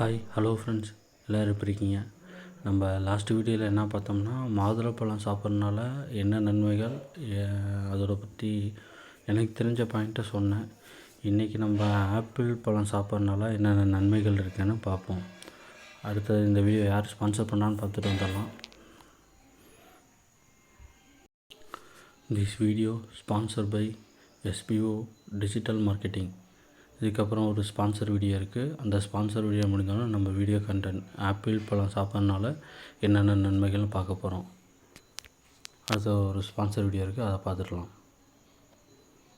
Hi hello friends எல்லோரும் எப்படி இருக்கீங்க? நம்ம லாஸ்ட் வீடியோவில் என்ன பார்த்தோம்னா மாதுளப்பழம் சாப்பிட்றதுனால என்ன நன்மைகள்? ஏ- அதோட பற்றி எனக்கு தெரிஞ்ச பாயிண்ட்டை சொன்னேன். இன்றைக்கி நம்ம ஆப்பிள் பழம் சாப்பிட்றதுனால என்னென்ன நன்மைகள் இருக்குன்னு பார்ப்போம். அடுத்தது இந்த வீடியோ யார் ஸ்பான்சர் பண்ணான்னு பார்த்துட்டு வந்துடலாம். This video sponsor by SBO digital marketing இதுக்கப்புறம் ஒரு ஸ்பான்சர் வீடியோ இருக்குது அந்த ஸ்பான்சர் வீடியோ முடிஞ்சாலும் நம்ம வீடியோ கண்டென்ட் ஆப்பிள் பழம் சாப்பிட்றதுனால என்னென்ன நன்மைகள்னு பார்க்க போகிறோம் அடுத்த ஒரு ஸ்பான்சர் வீடியோ இருக்குது அதை பார்த்துடலாம்.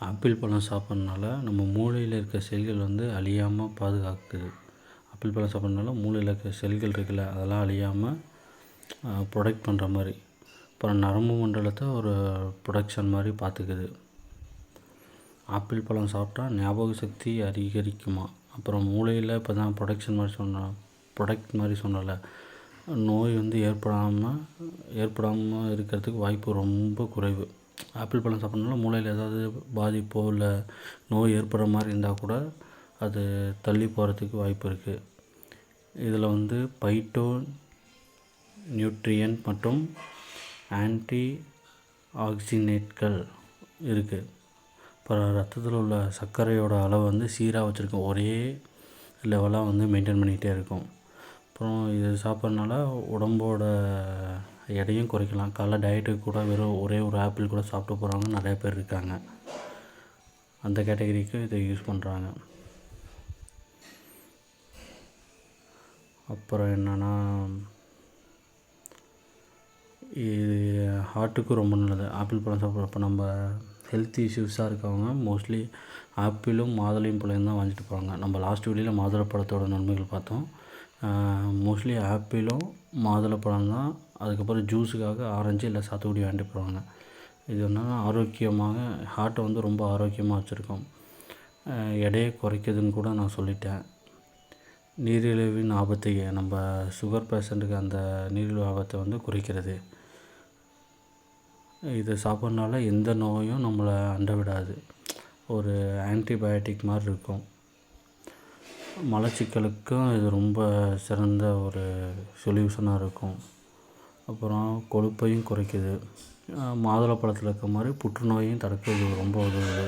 ஆப்பிள் பழம் சாப்பிட்றதுனால நம்ம மூளையில் இருக்க செல்கள் வந்து அழியாமல் பாதுகாக்குது. ஆப்பிள் பழம் சாப்பிட்றதுனால மூளையில் இருக்க செல்கள் இருக்குல்ல அதெல்லாம் அழியாமல் ப்ரொடெக்ட் பண்ணுற மாதிரி அப்புறம் நரம்பு மண்டலத்தை ஒரு ப்ரொடக்ஷன் மாதிரி பார்த்துக்குது. ஆப்பிள் பழம் சாப்பிட்டா ஞாபக சக்தி அதிகரிக்குமா? அப்புறம் மூளையில் இப்போ தான் ப்ரொடக்ஷன் மாதிரி சொன்னோம் ப்ரொடக்ட் மாதிரி சொன்னல நோய் வந்து ஏற்படாமல் ஏற்படாமல் இருக்கிறதுக்கு வாய்ப்பு ரொம்ப குறைவு. ஆப்பிள் பழம் சாப்பிட்றதுனால மூளையில் ஏதாவது பாதிப்போ இல்லை நோய் ஏற்படுற மாதிரி இருந்தால் கூட அது தள்ளி போகிறதுக்கு வாய்ப்பு இருக்குது இதில் வந்து பைட்டோ நியூட்ரியன்ட் மற்றும் ஆன்டி ஆக்சினேட்கள் இருக்குது அப்புறம் ரத்தத்தில் உள்ள சர்க்கரையோட அளவு வந்து சீராக வச்சுருக்கோம். ஒரே லெவலாக வந்து மெயின்டைன் பண்ணிக்கிட்டே இருக்கும். அப்புறம் இது சாப்பிட்றதுனால உடம்போட எடையும் குறைக்கலாம். காலைல டயட்டுக்கு கூட வெறும் ஒரே ஒரு ஆப்பிள் கூட சாப்பிட்டு போகிறவங்க நிறைய பேர் இருக்காங்க. அந்த கேட்டகரிக்கு இதை யூஸ் பண்ணுறாங்க அப்புறம் என்னென்னா இது ஹார்ட்டுக்கு ரொம்ப நல்லது. ஆப்பிள் பழம் சாப்பிட்றப்ப நம்ம ஹெல்த் இஷ்யூஸாக இருக்கவங்க மோஸ்ட்லி ஆப்பிளும் மாதுளையும் பழம் தான் வாங்கிட்டு போகிறாங்க நம்ம லாஸ்ட் வீடியோவில் மாதுளை பழத்தோட நன்மைகள் பார்த்தோம். மோஸ்ட்லி ஆப்பிளும் மாதுளை பழம் தான். அதுக்கப்புறம் ஜூஸுக்காக ஆரஞ்சு இல்லை சாத்துக்குடி வாங்கிட்டு போவாங்க இது என்னன்னா ஆரோக்கியமாக ஹார்ட்டை வந்து ரொம்ப ஆரோக்கியமாக வச்சுருக்கோம். எடையை குறைக்குதுன்னு கூட நான் சொல்லிட்டேன். நீரிழிவின் ஆபத்தை நம்ம சுகர் பேஷண்ட்டுக்கு அந்த நீரிழிவு ஆபத்தை வந்து குறைக்கிறது. இது சாப்பிட்றதுனால எந்த நோயும் நம்மளை அண்ட விடாது. ஒரு ஆன்டிபயோட்டிக் மாதிரி இருக்கும். மலச்சிக்கலுக்கும் இது ரொம்ப சிறந்த ஒரு சொல்யூஷனாக இருக்கும். அப்புறம் கொழுப்பையும் குறைக்குது. மாதுளப்பழத்தில் இருக்க மாதிரி புற்றுநோயையும் தடுக்கிறது ரொம்ப உதவுது.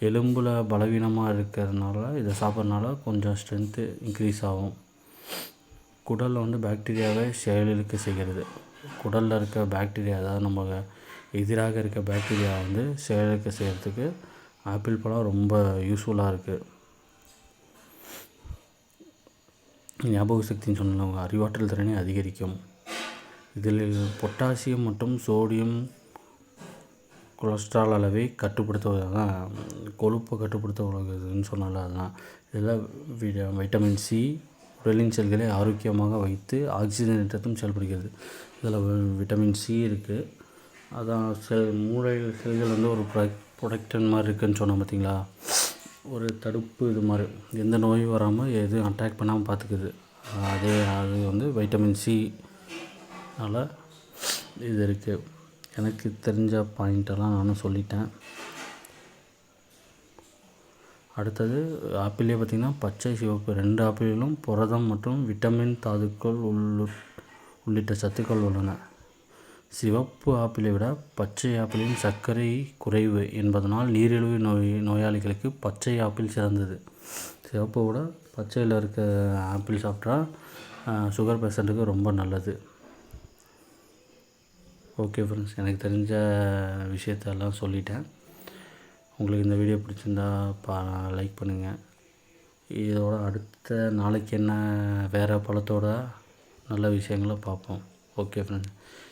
எலும்பில் பலவீனமாக இருக்கிறதுனால இதை சாப்பிட்றதுனால கொஞ்சம் ஸ்ட்ரென்த்து இன்க்ரீஸ் ஆகும். குடலில் வந்து பாக்டீரியாவை செயலிழக்க செய்கிறது. குடலில் இருக்க பாக்டீரியா அதாவது நம்ம எதிராக இருக்க பாக்டீரியா வந்து செயலிழக்க செய்கிறதுக்கு ஆப்பிள் பழம் ரொம்ப யூஸ்ஃபுல்லாக இருக்குது ஞாபக சக்தின்னு சொன்னவங்க அறிவாற்றல் திறனை அதிகரிக்கும். இதில் பொட்டாசியம் மற்றும் சோடியம் கொலஸ்ட்ரால் அளவை கட்டுப்படுத்துவது தான் கொழுப்பை கட்டுப்படுத்த உதவுதுன்னு சொன்னால அதுதான் இதில் விட வைட்டமின் சி உடலின் செல்களை ஆரோக்கியமாக வைத்து ஆக்சிஜனேற்றத்தும் செயல்படுகிறது. இதில் விட்டமின் சி இருக்குது அதான் செல் மூளை செல்கள் வந்து ஒரு ப்ரொடக்ட் ப்ரொடக்டன் மாதிரி இருக்குதுன்னு சொன்னோம் பார்த்தீங்களா? ஒரு தடுப்பு இது மாதிரி. எந்த நோயும் வராமல் எதுவும் அட்டாக் பண்ணாமல் பார்த்துக்குது. அதே அது வந்து வைட்டமின் சி இது இருக்குது எனக்கு தெரிஞ்ச பாயிண்டெல்லாம் நானும் சொல்லிட்டேன். அடுத்தது ஆப்பிளே பார்த்திங்கன்னா பச்சை சிவப்பு ரெண்டு ஆப்பிளிலும் புரதம் மற்றும் விட்டமின் தாதுக்கள் உள்ளு உள்ளிட்ட சத்துக்கள் உள்ளன. சிவப்பு ஆப்பிளை விட பச்சை ஆப்பிளின் சர்க்கரை குறைவு என்பதனால் நீரிழிவு நோய் நோயாளிகளுக்கு பச்சை ஆப்பிள் சிறந்தது. சிவப்பை விட பச்சையில் இருக்க ஆப்பிள் சாப்பிட்டா சுகர் பேஷண்ட்டுக்கு ரொம்ப நல்லது. ஓகே ஃப்ரெண்ட்ஸ் எனக்கு தெரிஞ்ச விஷயத்தெல்லாம் சொல்லிட்டேன். உங்களுக்கு இந்த வீடியோ பிடிச்சிருந்தா பா லைக் பண்ணுங்கள் இதோட அடுத்த நாளைக்கு என்ன வேறு பழத்தோட நல்ல விஷயங்களை பார்ப்போம். Okay friends